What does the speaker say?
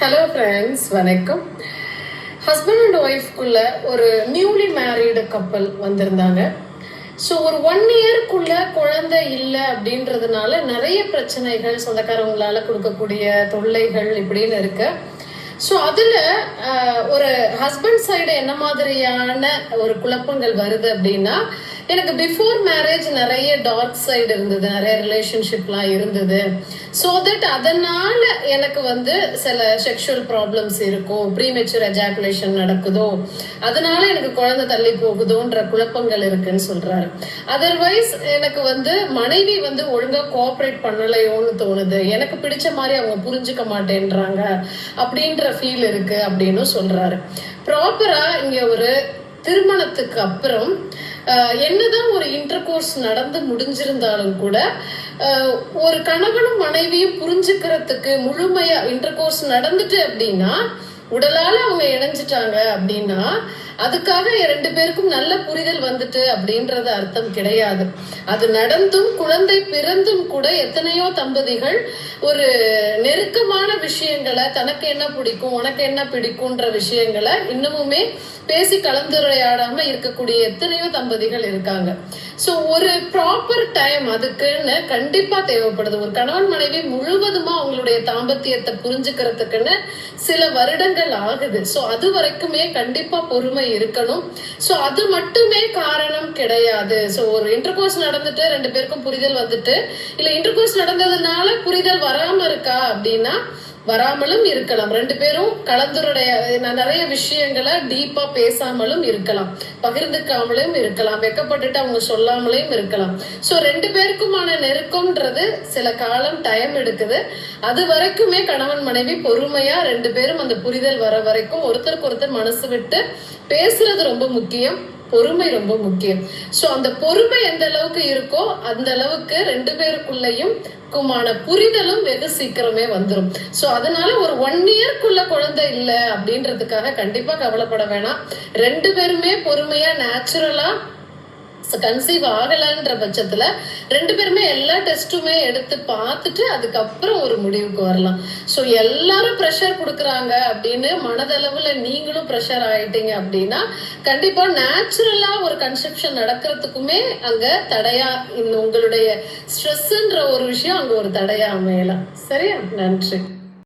Hello friends வணக்கம். Husband and ஒய்ஃப்குள்ள ஒரு நியூலி மேரீடு கப்பல் வந்திருந்தாங்க. ஸோ ஒரு ஒன் இயர்க்குள்ள குழந்தை இல்லை அப்படின்றதுனால நிறைய பிரச்சனைகள் சொந்தக்காரவங்களால கொடுக்கக்கூடிய தொல்லைகள் இப்படின்னு இருக்கு. ஸோ அதில் ஒரு ஹஸ்பண்ட் சைடு என்ன மாதிரியான ஒரு குழப்பங்கள் வருது அப்படின்னா எனக்கு பிஃபோர் மேரேஜ் நிறைய டார்க் சைடு இருந்தது நிறைய ரிலேஷன்ஷிப்லாம் இருந்தது. ஸோ தட் அதனால எனக்கு வந்து சில செக்ஷுவல் ப்ராப்ளம்ஸ் இருக்கும் ப்ரீமெச்சூர் எஜாகுலேஷன் நடக்குதோ அதனால எனக்கு குழந்தை தள்ளி போகுதோன்ற குழப்பங்கள் இருக்குன்னு சொல்றாரு. அதர்வைஸ் எனக்கு வந்து மனைவி வந்து ஒழுங்கா கோஆப்ரேட் பண்ணலையோன்னு தோணுது. எனக்கு பிடிச்ச மாதிரி அவங்க புரிஞ்சுக்க மாட்டேன்றாங்க அப்படின்ற ஃபீல் இருக்கு அப்படின்னு சொல்றாரு. ப்ராப்பரா இங்க ஒரு திருமணத்துக்கு அப்புறம் என்னதான் ஒரு இன்டர் கோர்ஸ் நடந்து முடிஞ்சிருந்தாலும் கூட ஆஹ், ஒரு கணவனும் மனைவியும் புரிஞ்சுக்கிறதுக்கு முழுமையா இன்டர் கோர்ஸ் நடந்துட்டு அப்படின்னா உடலால அவங்க இணைஞ்சிட்டாங்க அப்படின்னா அதுக்காக ரெண்டு பேருக்கும் நல்ல புரிதல் வந்துட்டு அப்படின்றது அர்த்தம் கிடையாது. அது நடந்தும் குழந்தை பிறந்தும் கூட எத்தனையோ தம்பதிகள் ஒரு நெருக்கமான விஷயங்களை தனக்கு என்ன பிடிக்கும் உனக்கு என்ன பிடிக்கும்ன்ற விஷயங்களை இன்னமுமே பேசி கலந்துரையாடாம இருக்கக்கூடிய எத்தனையோ தம்பதிகள் இருக்காங்க. ஸோ ஒரு ப்ராப்பர் டைம் அதுக்குன்னு கண்டிப்பா தேவைப்படுது. ஒரு கணவன் மனைவி முழுவதுமா அவங்களுடைய தாம்பத்தியத்தை புரிஞ்சுக்கிறதுக்குன்னு சில வருடங்கள் ஆகுது. ஸோ அது வரைக்குமே கண்டிப்பா பொறுமை இருக்கணும். சோ அது மட்டுமே காரணம் கிடையாது. சோ ஒரு இன்டர்கோர்ஸ் நடந்துட்டு ரெண்டு பேருக்கும் புரிதல் வந்துட்டு இல்ல இன்டர்கோர்ஸ் நடந்ததுனால புரிதல் வராம இருக்கா அப்படின்னா வராமலும் இருக்கலாம். ரெண்டு பேரும் கலந்துரைய நிறைய விஷயங்களை டீப்பா பேசாமலும் இருக்கலாம். பகிர்ந்துக்காமலும் இருக்கலாம். வெக்கப்பட்டுட்டு அவங்க சொல்லாமலையும் இருக்கலாம். ஸோ ரெண்டு பேருக்குமான நெருக்கம்ன்றது சில காலம் டைம் எடுக்குது. அது வரைக்குமே கணவன் மனைவி பொறுமையா ரெண்டு பேரும் அந்த புரிதல் வர வரைக்கும் ஒருத்தருக்கு ஒருத்தர் மனசு விட்டு பேசுறது ரொம்ப முக்கியம். பொறுமை ரொம்ப முக்கியம். ஸோ அந்த பொறுமை எந்த அளவுக்கு இருக்கோ அந்த அளவுக்கு ரெண்டு பேருக்குள்ளேயும் குமான புரிதலும் வெகு சீக்கிரமே வந்துடும் ஸோ அதனால ஒரு ஒன் இயர்க்குள்ள குழந்தை இல்லை அப்படின்றதுக்காக கண்டிப்பா கவலைப்பட வேணாம். ரெண்டு பேருமே பொறுமையா நேச்சுரலா கன்சீவ் ஆகலன்ற பட்சத்துல ரெண்டு பேருமே எல்லா டெஸ்ட்டுமே எடுத்து பார்த்துட்டு அதுக்கப்புறம் ஒரு முடிவுக்கு வரலாம். ஸோ எல்லாரும் ப்ரெஷர் கொடுக்குறாங்க அப்படின்னு மனதளவுல நீங்களும் ப்ரெஷர் ஆயிட்டீங்க அப்படின்னா கண்டிப்பா நேச்சுரலா ஒரு கன்செப்ஷன் நடக்கிறதுக்குமே அங்க தடையா இந்த உங்களுடைய ஸ்ட்ரெஸ்ன்ற ஒரு விஷயம் அங்க ஒரு தடையா அமையலாம். சரியா? நன்றி.